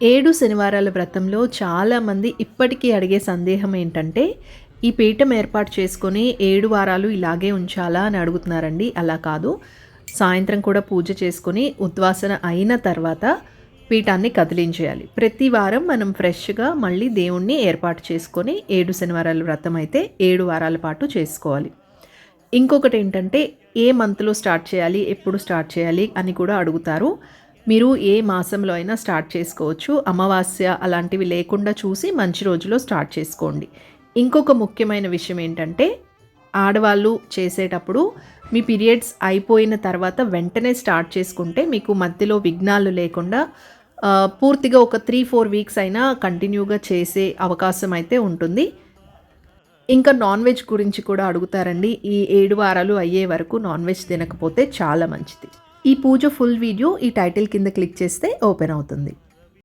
ఏడు శనివారాల వ్రతంలో చాలామంది ఇప్పటికీ అడిగే సందేహం ఏంటంటే ఈ పీఠం ఏర్పాటు చేసుకొని ఏడు వారాలు ఇలాగే ఉంచాలా అని అడుగుతున్నారండి. అలా కాదు. సాయంత్రం కూడా పూజ చేసుకొని ఉద్వాసన అయిన తర్వాత పీఠాన్ని కదిలించేయాలి. ప్రతి వారం మనం ఫ్రెష్గా మళ్ళీ దేవుణ్ణి ఏర్పాటు చేసుకొని ఏడు శనివారాల వ్రతం అయితే ఏడు వారాల పాటు చేసుకోవాలి. ఇంకొకటి ఏంటంటే ఏ మంత్లో స్టార్ట్ చేయాలి ఎప్పుడు స్టార్ట్ చేయాలి అని కూడా అడుగుతారు. మీరు ఏ మాసంలో అయినా స్టార్ట్ చేసుకోవచ్చు. అమావాస్య అలాంటివి లేకుండా చూసి మంచి రోజులో స్టార్ట్ చేసుకోండి. ఇంకొక ముఖ్యమైన విషయం ఏంటంటే ఆడవాళ్ళు చేసేటప్పుడు మీ పీరియడ్స్ అయిపోయిన తర్వాత వెంటనే స్టార్ట్ చేసుకుంటే మీకు మధ్యలో విఘ్నాలు లేకుండా పూర్తిగా ఒక త్రీ ఫోర్ వీక్స్ అయినా కంటిన్యూగా చేసే అవకాశం అయితే ఉంటుంది. ఇంకా నాన్ వెజ్ గురించి కూడా అడుగుతారండి. ఈ ఏడు వారాలు అయ్యే వరకు నాన్ వెజ్ తినకపోతే చాలా మంచిది. ఈ పూజ ఫుల్ వీడియో ఈ టైటిల్ కింద క్లిక్ చేస్తే ఓపెన్ అవుతుంది.